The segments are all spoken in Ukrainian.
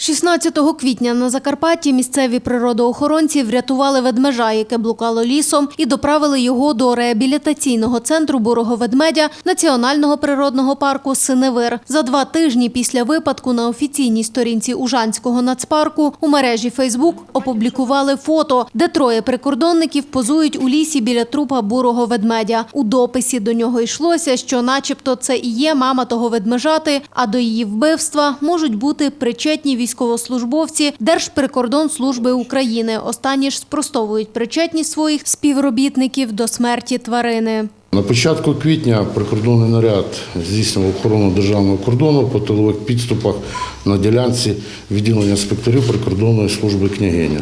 16 квітня на Закарпатті місцеві природоохоронці врятували ведмежа, яке блукало лісом, і доправили його до реабілітаційного центру бурого ведмедя Національного природного парку Синевир. За два тижні після випадку на офіційній сторінці Ужанського нацпарку у мережі Фейсбук опублікували фото, де троє прикордонників позують у лісі біля трупа бурого ведмедя. У дописі до нього йшлося, що, начебто, це і є мама того ведмежати, а до її вбивства можуть бути причетні військовослужбовці Держприкордонслужби України. Останні ж спростовують причетність своїх співробітників до смерті тварини. На початку квітня прикордонний наряд здійснював охорону державного кордону по тилових підступах на ділянці відділення інспекторів прикордонної служби княгиня.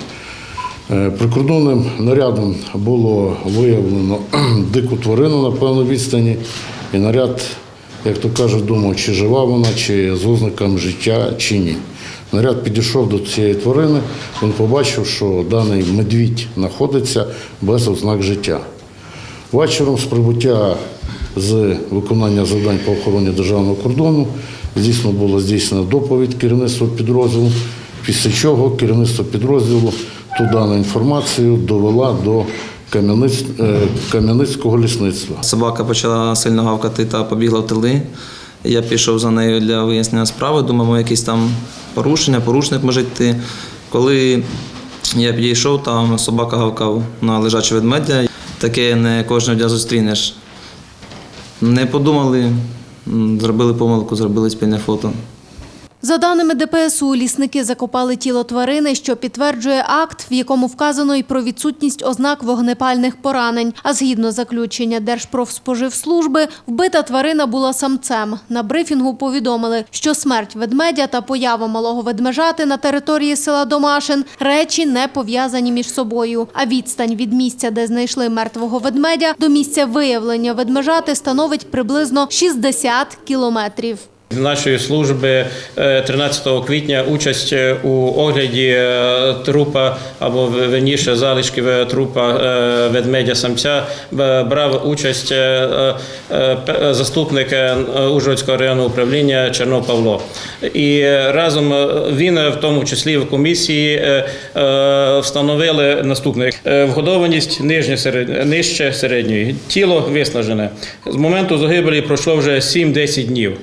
Е, Прикордонним нарядом було виявлено дику тварину на певній відстані, і наряд, як то кажуть, думав, чи жива вона, чи з ознаками життя, чи ні. Наряд підійшов до цієї тварини, він побачив, що даний медвідь знаходиться без ознак життя. Вечором з прибуття з виконання завдань по охороні державного кордону звісно було здійснено доповідь керівництва підрозділу, після чого керівництво підрозділу ту дану інформацію довела до е, Кам'яницького лісництва. Собака почала сильно гавкати та побігла в тили. Я пішов за нею для вияснення справи, думав, якісь там порушення, порушник може йти. Коли я підійшов, там собака гавкав на лежаче ведмедя. Таке не кожного дня зустрінеш. Не подумали, зробили помилку, зробили спільне фото. За даними ДПСУ, лісники закопали тіло тварини, що підтверджує акт, в якому вказано і про відсутність ознак вогнепальних поранень. А згідно заключення Держпрофспоживслужби, вбита тварина була самцем. На брифінгу повідомили, що смерть ведмедя та поява малого ведмежати на території села Домашин речі не пов'язані між собою. А відстань від місця, де знайшли мертвого ведмедя, до місця виявлення ведмежати становить приблизно 60 кілометрів. Нашої служби е, 13 квітня участь е, у огляді е, трупа або верніше залишків е, трупа е, ведмедя самця брав участь е, е, заступник е, Ужгородського районного управління Чернов Павло. І е, разом е, він, е, в тому числі в комісії, е, е, встановили наступне: Е, вгодованість нижнє серед- нижче середньої, тіло виснажене. З моменту загибелі пройшло вже 7-10 днів.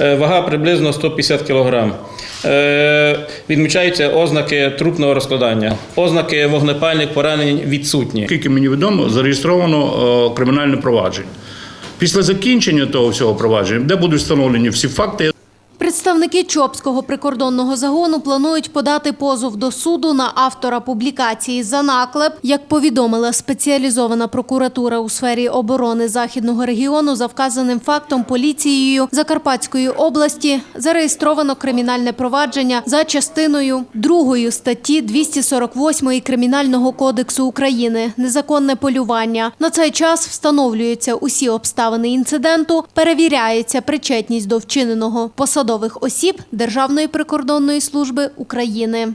Е, Вага приблизно 150 кг. Відмічаються ознаки трупного розкладання. Ознаки вогнепальних поранень відсутні. Скільки мені відомо, зареєстровано е, кримінальне провадження. Після закінчення того всього провадження, де будуть встановлені всі факти, Представники Чопського прикордонного загону планують подати позов до суду на автора публікації за наклеп. Як повідомила спеціалізована прокуратура у сфері оборони західного регіону, за вказаним фактом поліцією Закарпатської області зареєстровано кримінальне провадження за частиною 2 статті 248 Кримінального кодексу України незаконне полювання. На цей час встановлюються усі обставини інциденту, перевіряється причетність до вчиненого посадових осіб Державної прикордонної служби України.